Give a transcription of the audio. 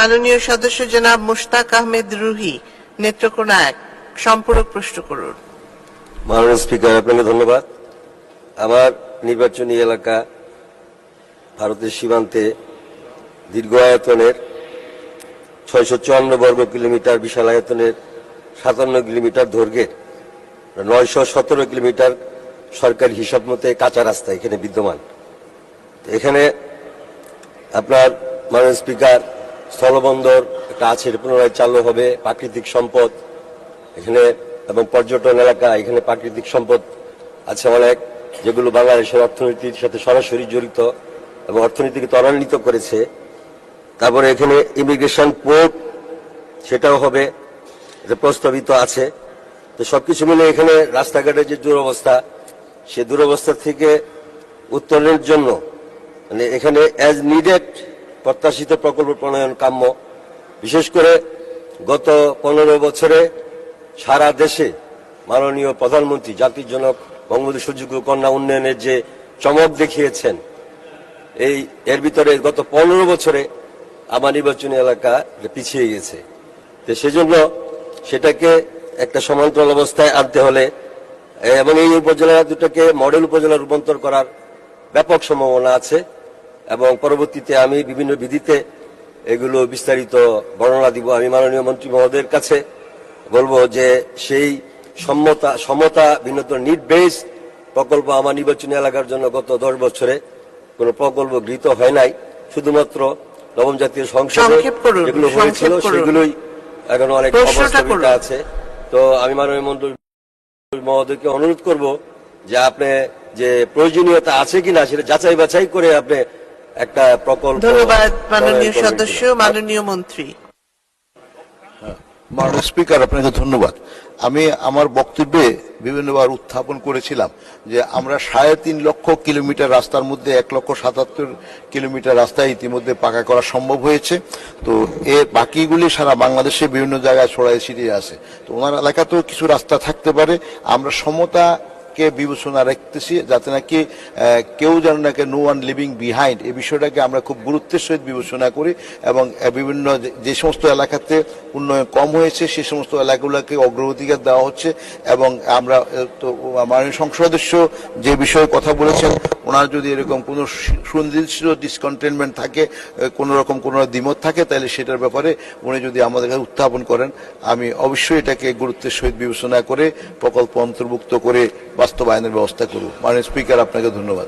মাননীয় সদস্য জনাব মুশতাক আহমেদ রুহি নেত্রকোনা এক সম্পূরক প্রশ্ন করুন। মাননীয় স্পিকার, আপনাকে ধন্যবাদ। আমার নির্বাচনী এলাকা ভারতের সীমান্তে দীর্ঘ আয়তনের ছয়শো চুয়ান্ন বর্গ কিলোমিটার, বিশাল আয়তনের সাতান্ন কিলোমিটার দৈর্ঘ্যের নয়শো সতেরো কিলোমিটার সরকারি হিসাব মতে কাঁচা রাস্তা এখানে বিদ্যমান। এখানে আপনার মাননীয় স্পিকার স্থলবন্দর একটা আছে, পুনরায় চালু হবে, প্রাকৃতিক সম্পদ এখানে এবং পর্যটন এলাকা, এখানে প্রাকৃতিক সম্পদ আছে অনেক, যেগুলো বাংলাদেশের অর্থনীতির সাথে সরাসরি জড়িত এবং অর্থনীতিকে ত্বরান্বিত করেছে। তারপরে এখানে ইমিগ্রেশন পোর্ট সেটাও হবে প্রস্তাবিত আছে। তো সবকিছু মিলে এখানে রাস্তাঘাটের যে দুরবস্থা, সে দুরবস্থা থেকে উত্তরণের জন্য মানে এখানে অ্যাজ নিডেড প্রত্যাশিত প্রকল্প প্রণয়ন কাম্য। বিশেষ করে গত পনেরো বছরে সারা দেশে মাননীয় প্রধানমন্ত্রী জাতির জনক বঙ্গবন্ধু সুযোগ্য কন্যা উন্নয়নের যে চমক দেখিয়েছেন, এই এর ভিতরে গত পনেরো বছরে আমার নির্বাচনী এলাকা পিছিয়ে গেছে। তো সেজন্য সেটাকে একটা সমান্তরাল অবস্থায় আনতে হলে, এবং এই উপজেলা দুটাকে মডেল উপজেলা রূপান্তর করার ব্যাপক সম্ভাবনা আছে। এবং পরবর্তীতে আমি বিভিন্ন বিধিতে এগুলো বিস্তারিত বর্ণনা দিব। আমি মাননীয় মন্ত্রী মহোদয়ের কাছে বলব যে সেই সম্মতা সমতা ভিন্নত নিড বেস প্রকল্প আমার নির্বাচনী এলাকার জন্য গত দশ বছরে কোনো প্রকল্প গৃহীত হয় নাই। শুধুমাত্র নবম জাতীয় সংসদে যেগুলো হয়েছিল সেগুলোই এখন অনেক করুন। আছে। তো আমি মাননীয় মন্ত্রী মহোদয়কে অনুরোধ করব যে আপনি যে প্রয়োজনীয়তা আছে কিনা সেটা যাচাই বাছাই করে আপনি একটা প্রকল্প ধন্যবাদ মাননীয় সদস্য মাননীয় মন্ত্রী। মাননীয় স্পিকার আপনাকে ধন্যবাদ। আমি আমার বক্তব্যে বিভিন্নবার উত্থাপন করেছিলাম যে আমরা সাড়ে তিন লক্ষ কিলোমিটার রাস্তার মধ্যে এক লক্ষ সাতাত্তর কিলোমিটার রাস্তা ইতিমধ্যে পাকা করা সম্ভব হয়েছে। তো এর বাকিগুলি সারা বাংলাদেশে বিভিন্ন জায়গায় ছড়াই ছিটিয়ে আছে। তো ওনার এলাকাতেও কিছু রাস্তা থাকতে পারে। আমরা সমতা কে বিবেচনা রাখতেছি যাতে নাকি কেউ যেন নাকি নো ওয়ান লিভিং বিহাইন্ড এই বিষয়টাকে আমরা খুব গুরুত্বের সহিত বিবেচনা করি এবং বিভিন্ন যে- সমস্ত এলাকাতে উন্নয়ন কম হয়েছে, সে সমস্ত এলাকাগুলোকে অগ্রগতিকার দেওয়া হচ্ছে এবং আমরা তো মাননীয় সংসদ সদস্য যে বিষয়ে কথা বলেছেন, ওনার যদি এরকম কোনো সুনির্দিষ্ট ডিসকন্টেনমেন্ট থাকে কোনো রকম কোনো দ্বিমত থাকে, তাহলে সেটার ব্যাপারে উনি যদি আমাদের কাছে উত্থাপন করেন, আমি অবশ্যই এটাকে গুরুত্বের সহিত বিবেচনা করে প্রকল্প অন্তর্ভুক্ত করে বাস্তবায়নের ব্যবস্থা করুক। মাননীয় স্পিকার আপনাকে ধন্যবাদ।